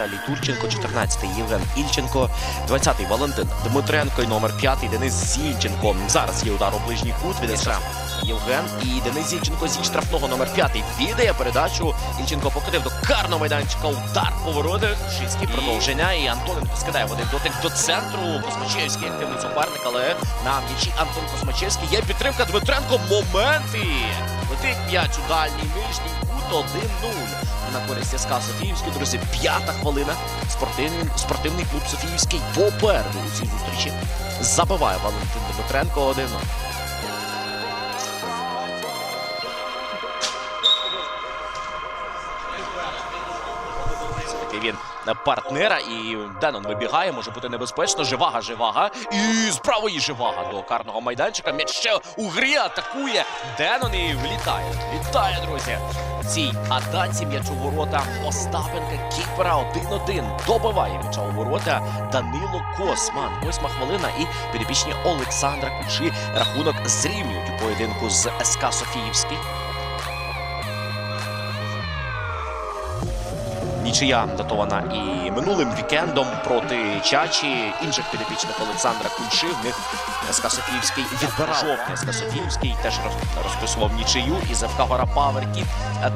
Віталій Турченко, 14-й Євген Ільченко, 20-й Валентин Дмитренко і номер 5-й Денис Зінченко. Зараз є удар у ближній кут від СК. Євген і Денис Зінченко зі штрафного номер 5 віддає передачу. Ільченко покотив до карного майданчика. Удар по воротах. Шицький продовження. І Антоненко скидає в один дотик до центру. Космачевський активний суперник, але на м'ячі Антон Космачевський. Є підтримка Дмитренко. Моменти. Летить м'яч у дальній нижній 1-0. На користь СК Софіївський, друзі, п'ята хвилина. Спортивний, спортивний клуб Софіївський попереду у цій зустрічі. Забиває Валентин Дмитренко 1-0. Партнера і Денон вибігає, може бути небезпечно. Живага, живага. І з правої живага до карного майданчика. М'яч ще у грі атакує Денон і влітає. Влітає, друзі. Цій атаці м'яч у ворота Остапенка Кіпера 1-1. Добиває м'яча у ворота Данило Косман. Восьма хвилина і підопічні Олександра Кучі рахунок зрівнюють у поєдинку з СК Софіївський. Нічия датована і минулим вікендом проти Чачі інших підопічних Олександра Кульши. В них відбирав жовтня. СК Софіївський теж розписував нічию і ФК Гора Паверкіт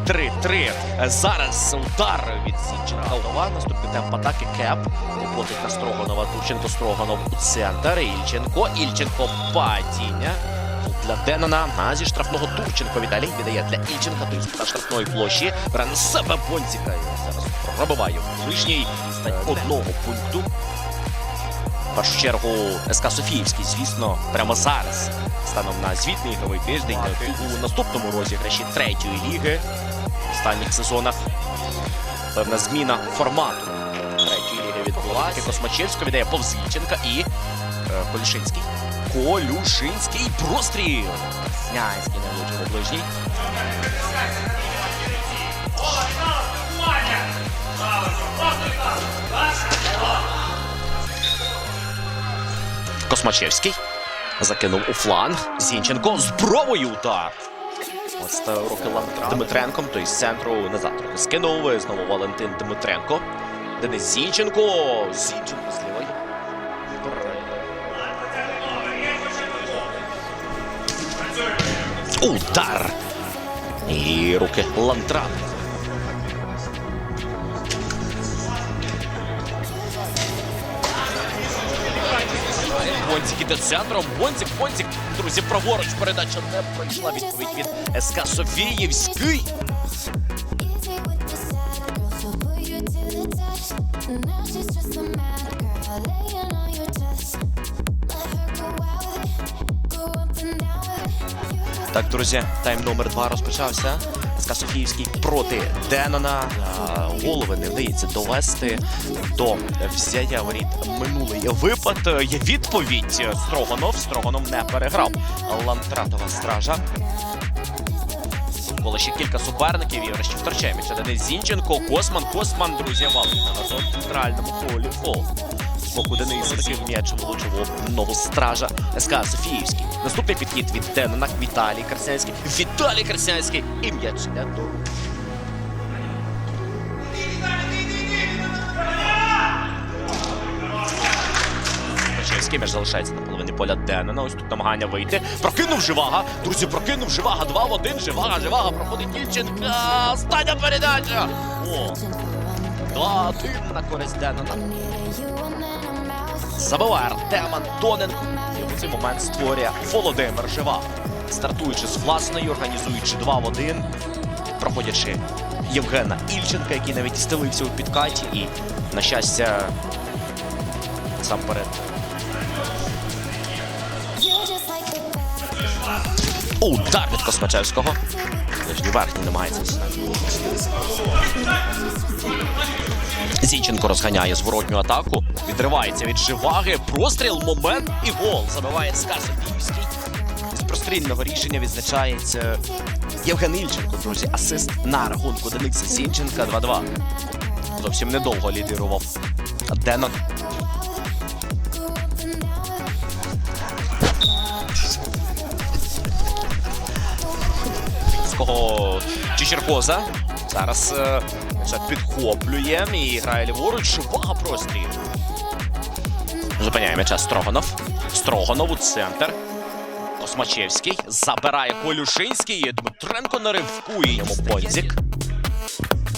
3-3. Зараз удар від. Голова. Наступний темп атаки Кеп. Виходить на Строганова. Турченко Строганов у центр. Ільченко. Ільченко падіння. Для Денона на зі штрафного Турченко Віталій віддає для Ільченка той на штрафної площі. Бере на себе Бонціка. Зараз пробиває в ближній стать одного пункту. В першу чергу СК Софіївський, звісно, прямо зараз. Станом на звітний ігровий тиждень у наступному розіграші третьої ліги в останніх сезонах. Певна зміна формату третьої ліги відбулася. Космачевського віддає Повзліченка і е, Колішинський. Колюшинський простріл. Снянський не влучив у. Космачевський закинув у фланг. Зінченко з бровою удар. Ось руки Дмитренком, той з центру назад трохи скинув. Знову Валентин Дмитренко. Денис Зінченко. Зінченко Удар. І руки Лантран. Бонцик іде центром. Бонцик, Бонцик. Друзі, праворуч передача не пройшла відповідь від СК Софіївський. Now she's just a mad girl, Так, друзі, тайм номер два розпочався. СК проти Денона. Голови не вдається довести до взяття воріт минулий випад. Є відповідь. Строганов. Строганов не переграв. Лантратова стража. Коло ще кілька суперників і врешті втрачає м'яч. Денис Зінченко, Косман, Косман, друзі, валить на в центральному полі. Фол. З боку Дениса таким м'ячем влучив ногу стража СК Софіївський. Наступний підхід від Денона Віталій Краснянський. Віталій Краснянський і м'яч не до. Чеський м'яч залишається на половині поля Денона. Ось тут намагання вийти. Прокинув живага. Друзі, прокинув живага. Два в один. Живага, живага. Проходить Ільченка. Остання передача. О, два один на користь Денона. Забиває Артем Антоненко. І у цей момент створює Володимир Жива. Стартуючи з власної, організуючи 2 в 1, проходячи Євгена Ільченка, який навіть стелився у підкаті. І, на щастя, насамперед перед. Удар від Космачевського. Нижній верхній намагається. Зінченко розганяє зворотню атаку, відривається від живаги, простріл, момент і гол. Забиває СК Софіївський. З прострільного рішення відзначається Євген Ільченко, друзі. Асист на рахунку Дениса Зінченка 2-2. Зовсім недовго лідирував Денон. Кого Чечеркоза. Зараз е, підхоплює і грає ліворуч. Швага простріл. Зупиняє м'яча Строганов. Строганов у центр. Космачевський забирає Полюшинський. Дмитренко на ривку і йому Бонзік.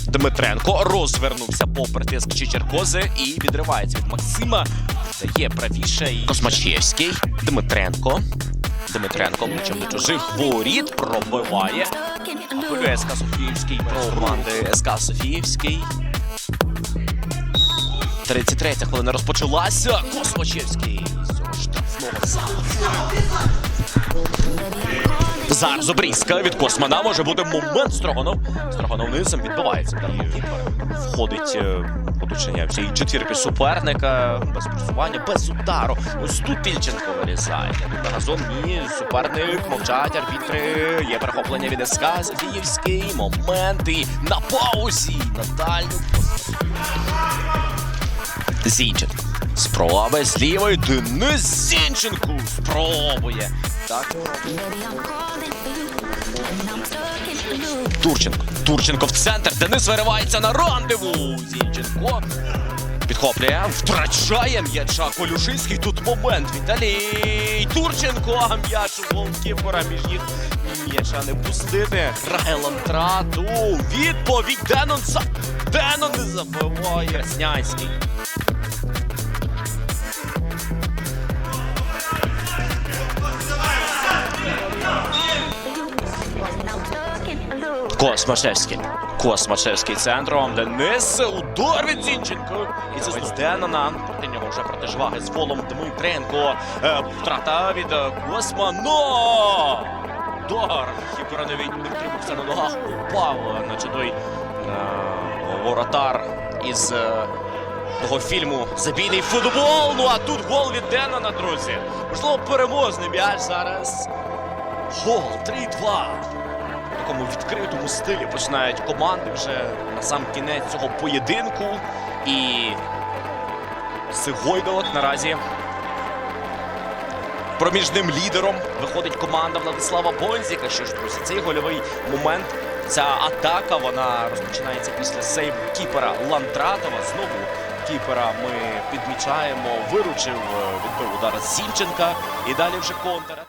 Дмитренко розвернувся попри тиск Чичеркози і відривається від Максима. Дає правіше і Космачевський. Дмитренко. Дмитренко до чужих воріт пробиває. Апелює СК Софіївський про команди СК Софіївський. 33 хвилина розпочалася. Космачевський. Зараз обрізка від Космана може бути момент Строганов. Строганов низом відбивається. Входить оточення всієї четвірки суперника без просування, без удару. Ось тут Ільченко вирізає. На разом ні, суперник мовчать, арбітри. Є перехоплення від СК. Момент і на паузі. На дальню Зінченко. Спроба з лівої. Денис Зінченко спробує. Так. Турченко. Турченко в центр. Денис виривається на рандеву. Зінченко. Підхоплює, втрачає м'яча Колюшинський. Тут момент. Віталій Турченко. А м'яч у між їх м'яча не пустити. Грає лантрату. Відповідь Денон за Денон не забиває. Снянський. Космашевський. Космашевський центром. Денис. Удар від Зінченко. І це з. Проти нього вже протижваги з фолом Дмитренко. Е, Втрата від е, Косма. Но! Удар. Кіпера не втримався на ногах. Упав, е, той е, воротар із того фільму Забійний футбол. Ну а тут гол від Денона, друзі. Можливо, переможний м'яч зараз. Гол 3-2 в такому відкритому стилі починають команди вже на сам кінець цього поєдинку. І з наразі проміжним лідером виходить команда Владислава Бонзіка. Що ж, друзі, цей гольовий момент, ця атака, вона розпочинається після сейву кіпера Лантратова. Знову кіпера ми підмічаємо, виручив, е, відбив удар Зінченка. І далі вже контр.